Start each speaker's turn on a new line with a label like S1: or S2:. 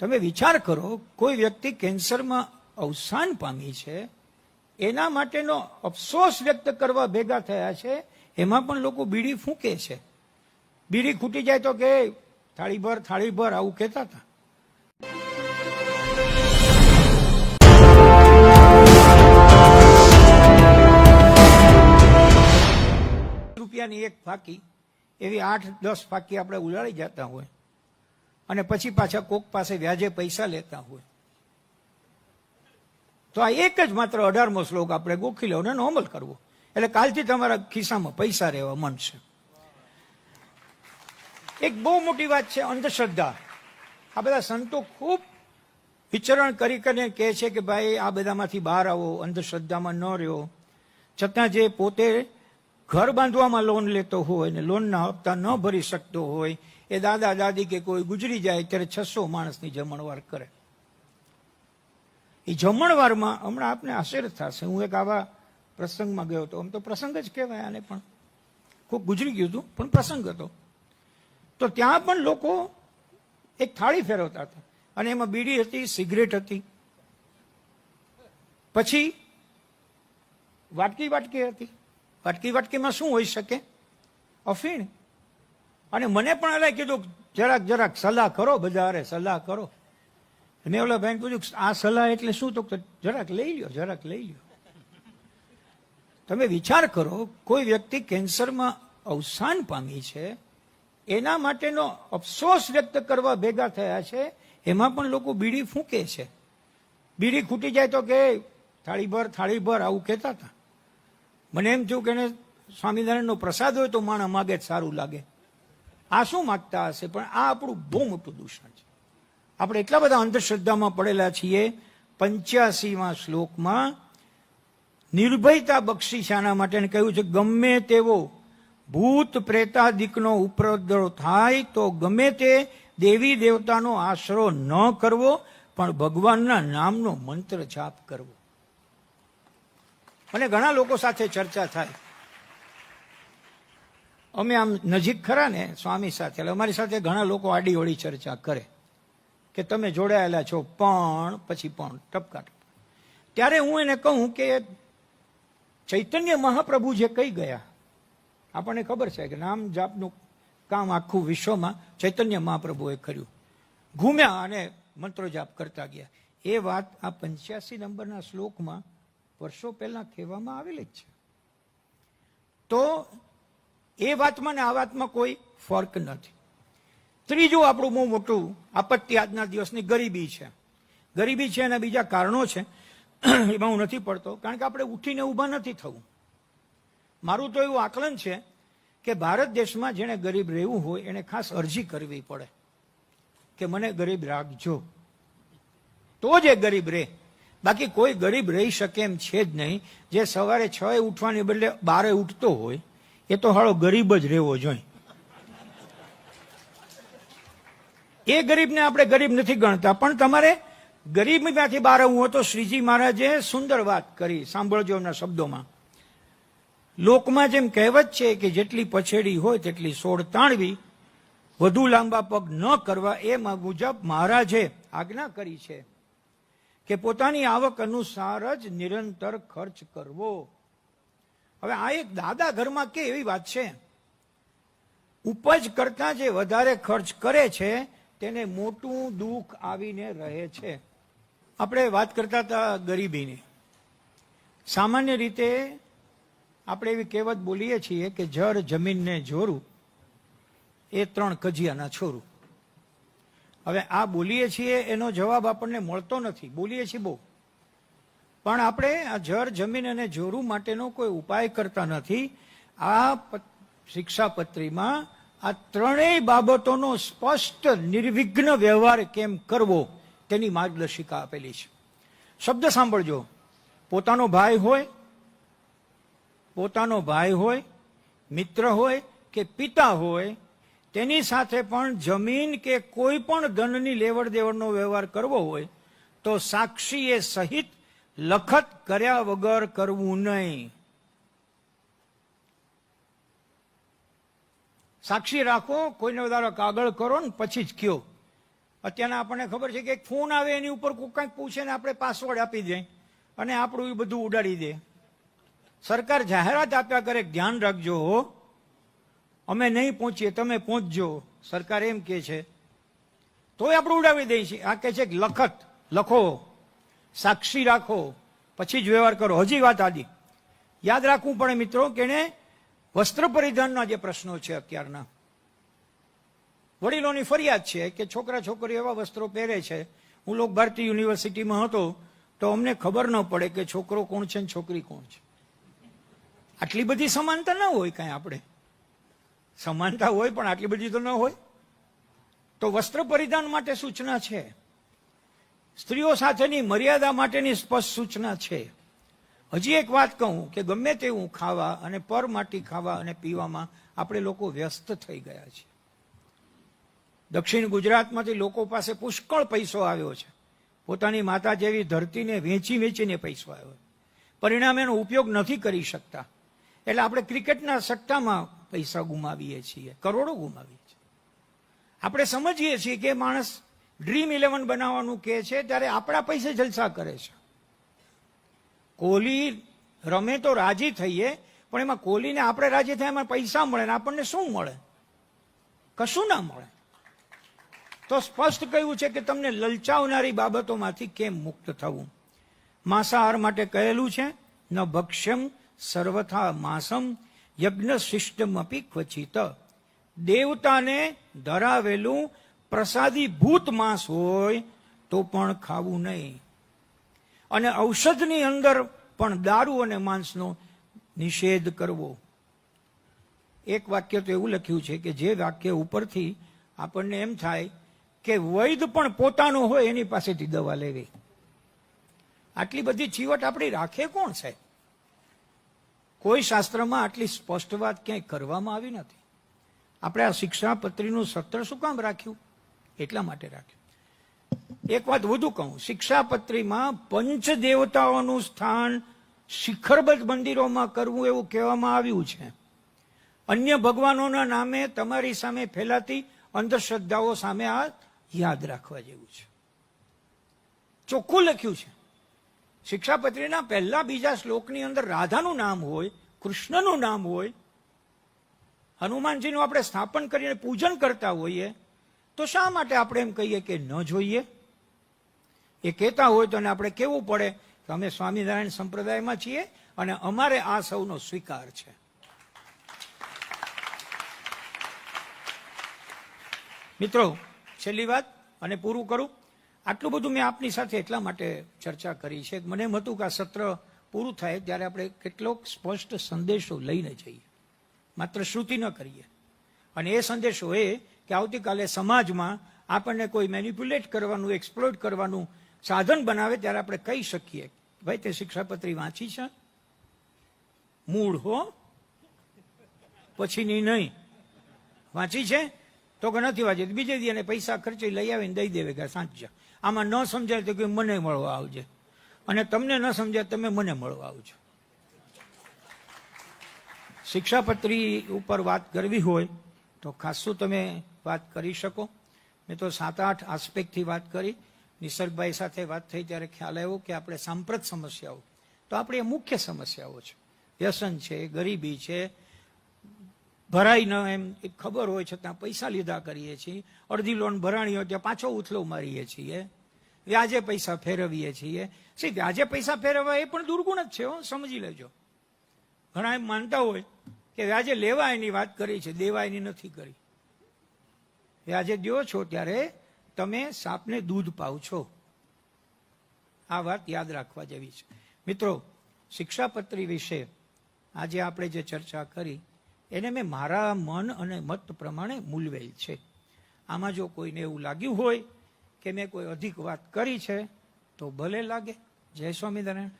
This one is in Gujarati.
S1: તમે વિચાર કરો, કોઈ વ્યક્તિ કેન્સરમાં અવસાન પામી છે, એના માટેનો અફસોસ વ્યક્ત કરવા ભેગા થયા છે, એમાં પણ લોકો બીડી ફૂંકે છે. બીડી ખૂટી જાય તો કે થાળી ભર આવું કહેતા હતા. રૂપિયાની એક ફાકી, એવી આઠ, દસ ફાકી આપણે ઉલાળી જતા હોય. અને પછી પાછા કોક પાસે વ્યાજે પૈસા લેતા હોય. તો આ એક જ માત્ર અઢારમો શ્લોક આપણે ગોખી લેવો એનો અમલ કરવો. એટલે કાલથી તમારા ખિસ્સામાં પૈસા રહેવા મનશે એક બહુ મોટી વાત છે અંધશ્રદ્ધા. આ બધા સંતો ખૂબ વિચરણ કરી કરીને કહે છે કે ભાઈ આ બધામાંથી બહાર આવો, અંધશ્રદ્ધામાં ન રહ્યો. છતાં જે પોતે ઘર બાંધવામાં લોન લેતો હોય ને લોનના હપ્તા ન ભરી શકતો હોય, એ દાદા દાદી કે કોઈ ગુજરી જાય, ત્યારે છસો માણસની જમણવાર કરે. એ જમણવારમાં હમણાં આપને આશ્ચર્ય થશે. હું એક આવા પ્રસંગમાં ગયો હતો. આમ તો પ્રસંગ જ કહેવાય આને પણ. ખૂબ ગુજરી ગયું હતું, પણ પ્રસંગ હતો. તો ત્યાં પણ લોકો એક થાળી ફેરવતા હતા. અને એમાં બીડી હતી, સિગરેટ હતી. પછી વાટકી વાટકી હતી. વાટકી વાટકીમાં શું હોઈ શકે? અફીણ. અને મને પણ એટલે કીધું, જરાક જરાક સલાહ કરો બધા અરે સલાહ કરો. મેં ઓલા ભાઈને પૂછ્યું, આ સલાહ એટલે શું? તો જરાક લઈ લ્યો, જરાક લઈ લ્યો. તમે વિચાર કરો, કોઈ વ્યક્તિ કેન્સરમાં અવસાન પામી છે, એના માટેનો અફસોસ વ્યક્ત કરવા ભેગા થયા છે, એમાં પણ લોકો બીડી ફૂંકે છે. બીડી ખૂટી જાય તો કે થાળી ભર થાળી ભર આવું કહેતા હતા. મને એમ થયું કે એને સ્વામિનારાયણનો પ્રસાદ હોય તો માણા માગે જ સારું લાગે. આ શું માગતા હશે? પણ આ આપણું બહુ મોટું દૂષણ છે. આપણે એટલા બધા અંધશ્રદ્ધામાં પડેલા છીએ, પંચ્યાસીમાં શ્લોકમાં, નિર્ભયતા બક્ષી શાના માટે કહ્યું છે, ગમે તેવો ભૂત પ્રેતાદિકનો ઉપદ્રવ થાય તો ગમે તે દેવી દેવતાનો આશરો ન કરવો, પણ ભગવાનના નામનો મંત્ર જાપ કરવો. અને ઘણા લોકો સાથે ચર્ચા થાય. અમે આમ નજીક ખરા ને સ્વામી સાથે, એટલે અમારી સાથે ઘણા લોકો આડી ઓળી ચર્ચા કરે. કે તમે જોડાયેલા છો, પણ પછી પણ ટપકા ત્યારે હું એને કહું કે ચૈતન્ય મહાપ્રભુ જે કહી ગયા, આપણને ખબર છે કે નામ જાપનું કામ આખું વિશ્વમાં ચૈતન્ય મહાપ્રભુએ કર્યું. ઘૂમ્યા અને મંત્રો જાપ કરતા ગયા. એ વાત આ પંચ્યાસી નંબરના શ્લોકમાં વર્ષો પહેલા કહેવામાં આવેલી જ છે. તો એ વાતમાં ને આ વાતમાં કોઈ ફર્ક નથી. ત્રીજું આપણું બહુ મોટું આપત્તિ આજના દિવસની ગરીબી છે. ગરીબી છે એના બીજા કારણો છે. એમાં હું નથી પડતો, કારણ કે આપણે ઉઠીને ઊભા નથી થવું. મારું તો એવું આકલન છે કે ભારત દેશમાં જેણે ગરીબ રહેવું હોય એને ખાસ અરજી કરવી પડે કે મને ગરીબ રાખજો. તો જ એ ગરીબ રહે. બાકી કોઈ ગરીબ રહી શકે એમ છે જ નહીં. જે સવારે છ એ ઉઠવાને બદલે બારે ઉઠતો હોય, એ તો હાળો ગરીબ જ રહેવો જોઈએ એ ગરીબને આપણે ગરીબ નથી ગણતા. પણ તમારે ગરીબીમાંથી બહાર આવવું તો શ્રીજી મહારાજે સુંદર વાત કરી, સાંભળજો એમના શબ્દોમાં. લોકમાં જેમ કહેવત છે કે જેટલી પછેડી હોય તેટલી સોળ તાણવી, વધુ લાંબા પગ ન કરવા એ મુજબ મહારાજે આજ્ઞા કરી છે. કે પોતાની આવક અનુસાર જ નિરંતર ખર્ચ કરવો. હવે આ એક દાદા ઘરમાં કે એવી વાત છે? ઉપજ કરતા જે વધારે ખર્ચ કરે છે, તેને મોટું દુઃખ આવીને રહે છે. આપણે વાત કરતા હતા ગરીબીની. સામાન્ય રીતે આપણે એવી કહેવત બોલીએ છીએ કે જળ જમીનને જોરું એ ત્રણ કજિયાના છોરું હવે આ બોલીએ છીએ એનો જવાબ આપણને મળતો નથી. બોલીએ છીએ બહુ. પણ આપણે આ જળ, જમીન અને જોરું માટેનો કોઈ ઉપાય કરતા નથી. આ શિક્ષાપત્રીમાં આ ત્રણેય બાબતોનો સ્પષ્ટ નિર્વિઘ્ન વ્યવહાર કેમ કરવો તેની માર્ગદર્શિકા આપેલી છે. શબ્દ સાંભળજો. પોતાનો ભાઈ હોય, પોતાનો ભાઈ હોય, મિત્ર હોય કે પિતા હોય તેની સાથે પણ જમીન કે કોઈ પણ ધનની લેવડ દેવડનો વ્યવહાર કરવો હોય, તો સાક્ષીએ સહિત લખત કર્યા વગર કરવું નહીં. સાક્ષી રાખો, કોઈને વધારે કાગળ કરો ને પછી જ કયો. અત્યારના આપણને ખબર છે કે એક ફોન આવે એની ઉપર કોઈ કાંઈક પૂછે ને આપણે પાસવર્ડ આપી દે અને આપણું એ બધું ઉડાડી દે. સરકાર જાહેરાત આપ્યા કરે, ધ્યાન રાખજો હો. અમે નહીં પહોંચીએ, તમે પહોંચજો. સરકાર એમ કે છે. તોય આપણે ઉડાવી દઈએ છીએ. આ કહે છે કે લખત, લખો, સાક્ષી રાખો, પછી જ વ્યવહાર કરો. હજી વાત આદિ. યાદ રાખવું પડે મિત્રો કે વસ્ત્ર પરિધાનના જે પ્રશ્નો છે અત્યારના. વડીલોની ફરિયાદ છે કે છોકરા છોકરીઓ એવા વસ્ત્રો પહેરે છે. હું લોક ભારતી યુનિવર્સિટીમાં હતો તો અમને ખબર ન પડે કે છોકરો કોણ છે ને છોકરી કોણ છે. આટલી બધી સમાનતા ન હોય કાંઈ આપણે. સમાનતા હોય પણ આટલી બધી તો ન હોય. તો વસ્ત્ર પરિધાન માટે સૂચના છે. સ્ત્રીઓ સાથેની મર્યાદા માટેની સ્પષ્ટ સૂચના છે. હજી એક વાત કહું કે ગમે તેવું ખાવા અને પર માટી ખાવા અને પીવામાં આપણે લોકો વ્યસ્ત થઈ ગયા છીએ. દક્ષિણ ગુજરાતમાંથી લોકો પાસે પુષ્કળ પૈસો આવ્યો છે. પોતાની માતા જેવી ધરતીને વેચી વેચીને પૈસો આવ્યો. પરિણામે એનો ઉપયોગ નથી કરી શકતા. એટલે આપણે ક્રિકેટના સટ્ટામાં પૈસા ગુમાવીએ છીએ, કરોડો ગુમાવીએ છીએ. આપણે સમજીએ છીએ કે માણસ ડ્રીમ ઇલેવન બનાવવાનું કહે છે, ત્યારે આપણા પૈસે જલસા કરે છે. કોહલી રમે તો રાજી થઈએ, પણ એમાં કોહલીને આપણે રાજી થાય એમાં પૈસા મળે ને આપણને શું મળે? કશું ના મળે. તો સ્પષ્ટ કહ્યું છે કે તમને લલચાવનારી બાબતોમાંથી કેમ મુક્ત થવું? માંસાહાર માટે કહેલું છે, ન ભક્ષ્યમ સર્વથા માંસમ યજ્ઞ શિષ્ટમ ક્વચિત. દેવતાને ધરાવેલું પ્રસાદી ભૂત માંસ હોય તો પણ ખાવું નહીં. અને ઔષધની અંદર પણ દારૂ અને માંસનો નિષેધ કરવો. એક વાક્ય તો એવું લખ્યું છે કે જે વાક્ય ઉપરથી આપણને એમ થાય કે વૈદ પણ પોતાનો હોય એની પાસેથી દવા લેવી. આટલી બધી ચીવટ આપણી રાખે કોણ છે કોઈ શાસ્ત્રમાં આટલી સ્પષ્ટ વાત ક્યાંય કરવામાં આવી નથી. આપણે આ શિક્ષાપત્રીનું સત્ર શું કામ રાખ્યું? એટલા માટે રાખ્યું. એક વાત વધુ કહું. શિક્ષાપત્રીમાં પંચ દેવતાઓનું સ્થાન શિખરબદ્ધ મંદિરોમાં કરવું એવું કહેવામાં આવ્યું છે. અન્ય ભગવાનોના નામે તમારી સામે ફેલાતી અંધશ્રદ્ધાઓ સામે આ યાદ રાખવા જેવું છે. ચોખ્ખું લખ્યું છે. શિક્ષાપત્રીના પહેલા બીજા શ્લોકની અંદર રાધાનું નામ હોય, કૃષ્ણનું નામ હોય, હનુમાનજીનું આપણે સ્થાપન કરીને પૂજન કરતા હોઈએ, તો શા માટે આપણે એમ કહીએ કે ન જોઈએ? એ કહેતા હોય તો આપણે કેવું પડે કે અમે સ્વામિનારાયણ સંપ્રદાયમાં છીએ અને અમારે આ સૌનો સ્વીકાર છે. મિત્રો, છેલ્લી વાત અને પૂરું કરું. આટલું બધું મેં આપની સાથે એટલા માટે ચર્ચા કરી છે. મને એમ હતું કે આ સત્ર પૂરું થાય ત્યારે આપણે કેટલોક સ્પષ્ટ સંદેશો લઈને જઈએ. માત્ર શ્રુતિ ન કરીએ. અને એ સંદેશો એ કે આવતીકાલે સમાજમાં આપણને કોઈ મેનિપ્યુલેટ કરવાનું એક્સપ્લોઇટ કરવાનું સાધન બનાવે ત્યારે આપણે કહી શકીએ ભાઈ તે શિક્ષાપત્રી વાંચી છે? મૂળ હો? પછીની નહીં. વાંચી છે? તો કે નથી વાંચી. બીજે દી અને પૈસા ખર્ચી લઈ આવીને દઈ દેવે કે સાંચજા આમાં ન સમજાય તો કે મને મળવા આવજે. અને તમને ન સમજાય તમે મને મળવા આવજો. શિક્ષાપત્રી ઉપર વાત કરવી હોય તો ખાસું તમે વાત કરી શકો. મેં તો સાત આઠ આસ્પેક્ટથી વાત કરી. નિસર્ગભાઈ સાથે વાત થઈ ત્યારે ખ્યાલ આવ્યો કે આપણે સાંપ્રત સમસ્યાઓ. તો આપણે મુખ્ય સમસ્યાઓ છે. વ્યસન છે, ગરીબી છે ભરાય ન એમ ખબર હોય છતાં પૈસા લીધા કરીએ છીએ. અડધી લોન ભરાણી હોય ત્યાં પાછો ઉથલો મારીએ છીએ. વ્યાજે પૈસા ફેરવીએ છીએ. સી, વ્યાજે પૈસા ફેરવવા એ પણ દુર્ગુણ જ છે હો, સમજી લેજો. ઘણા એમ માનતા હોય કે વ્યાજે લેવા એની વાત કરી છે, દેવા એની નથી કરી. વ્યાજે દો છો ત્યારે તમે સાપને દૂધ પાવ છો. આ વાત યાદ રાખવા જેવી છે. મિત્રો, શિક્ષાપત્રી વિશે આજે આપણે જે ચર્ચા કરી એને મેં મારા મન અને મત પ્રમાણે મૂલવેલ છે. આમાં જો કોઈને એવું લાગ્યું હોય કે મેં કોઈ અધિક વાત કરી છે, તો ભલે લાગે. જય સ્વામિનારાયણ.